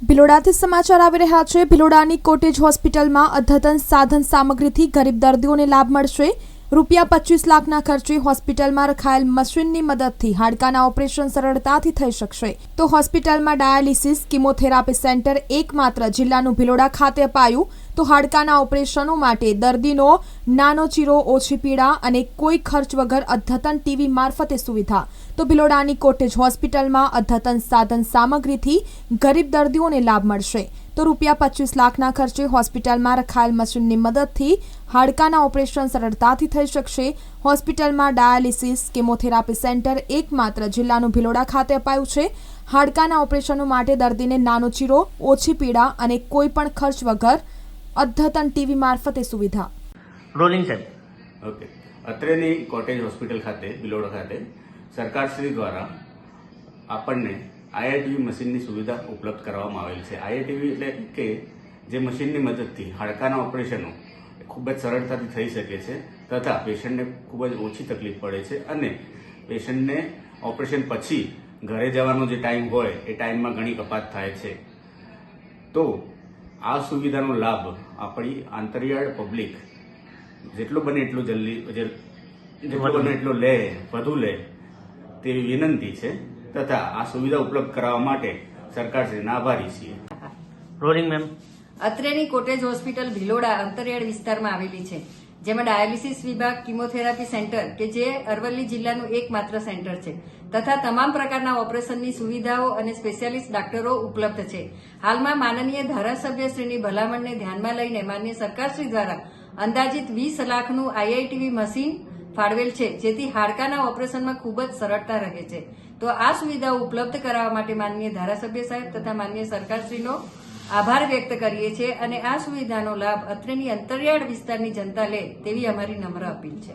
ભિલોડાથી સમાચાર આવી રહ્યા છે. ભિલોડાની કોટેજ હોસ્પિટલમાં અદ્યતન સાધન સામગ્રીથી ગરીબ દર્દીઓને લાભ મળશે. રૂપિયા પચીસ લાખના ખર્ચે હોસ્પિટલમાં રખાયેલ મશીનની મદદથી હાડકાના ઓપરેશન સરળતાથી થઈ શકશે. તો હોસ્પિટલમાં ડાયાલિસિસ, કિમોથેરાપી સેન્ટર એકમાત્ર જિલ્લાનું ભિલોડા ખાતે અપાયું. તો હાડકાના ઓપરેશનો માટે દર્દીનો નાનો ચીરો, ઓછી પીડા અને કોઈ ખર્ચ વગર અદ્યતન ટીવી મારફતે સુવિધા. તો ભિલોડાની કોટેજ હોસ્પિટલમાં અદ્યતન સાધન સામગ્રીથી ગરીબ દર્દીઓને લાભ મળશે. તો રૂપિયા પચીસ લાખના ખર્ચે હોસ્પિટલમાં રખાયેલ મશીનની મદદથી હાડકાના ઓપરેશન સરળતાથી થઈ શકશે. હોસ્પિટલમાં ડાયાલિસિસ, કેમોથેરાપી સેન્ટર એકમાત્ર જિલ્લાનું ભિલોડા ખાતે અપાયું છે. હાડકાના ઓપરેશનો માટે દર્દીને નાનો ચીરો, ઓછી પીડા અને કોઈ પણ ખર્ચ વગર અદ્યતન ટીવી મારફતે સુવિધા. રોલિંગ સાહેબ. ઓકે. અત્રેની કોટેજ હોસ્પિટલ ખાતે બિલોડા ખાતે સરકારશ્રી દ્વારા આપણને આઈઆઈટીવી મશીનની સુવિધા ઉપલબ્ધ કરવામાં આવેલ છે. આઈઆઈટીવી એટલે કે જે મશીનની મદદથી હાડકાના ઓપરેશનો ખૂબ જ સરળતાથી થઈ શકે છે તથા પેશન્ટને ખૂબ જ ઓછી તકલીફ પડે છે અને પેશન્ટને ઓપરેશન પછી ઘરે જવાનો જે ટાઈમ હોય એ ટાઈમમાં ઘણી કપાત થાય છે. તો આ સુવિધાનો લાભ આપણી આંતરિયાળ પબ્લિક જેટલું બને એટલું જલ્દી જેટલો બને એટલું લે વધુ લે તેવી વિનંતી છે. તથા આ સુવિધા ઉપલબ્ધ કરાવવા માટે સરકારશ્રીના આભારી છીએ. રોલિંગ મેમ અત્રેની કોટેજ હોસ્પિટલ ભિલોડા અંતરિયાળ વિસ્તારમાં આવેલી છે. જેમાં ડાયાલિસિસ વિભાગ, કિમોથેરાપી સેન્ટર કે જે અરવલ્લી જિલ્લાનું એકમાત્ર સેન્ટર છે, તથા તમામ પ્રકારના ઓપરેશનની સુવિધાઓ અને સ્પેશિયાલિસ્ટ ડાક્ટરો ઉપલબ્ધ છે. હાલમાં માનનીય ધારાસભ્યશ્રીની ભલામણને ધ્યાનમાં લઈને માન્ય સરકારશ્રી દ્વારા અંદાજિત વીસ લાખનું આઈઆઈટીવી મશીન ફાળવેલ છે, જેથી હાડકાના ઓપરેશનમાં ખૂબ જ સરળતા રહે છે. તો આ સુવિધાઓ ઉપલબ્ધ કરાવવા માટે માનનીય ધારાસભ્ય સાહેબ તથા માનનીય સરકારશ્રીનો આભાર વ્યક્ત કરીએ છીએ અને આ સુવિધાનો લાભ અત્રેની અંતરિયાળ વિસ્તારની જનતા લે તેવી અમારી નમ્ર અપીલ છે.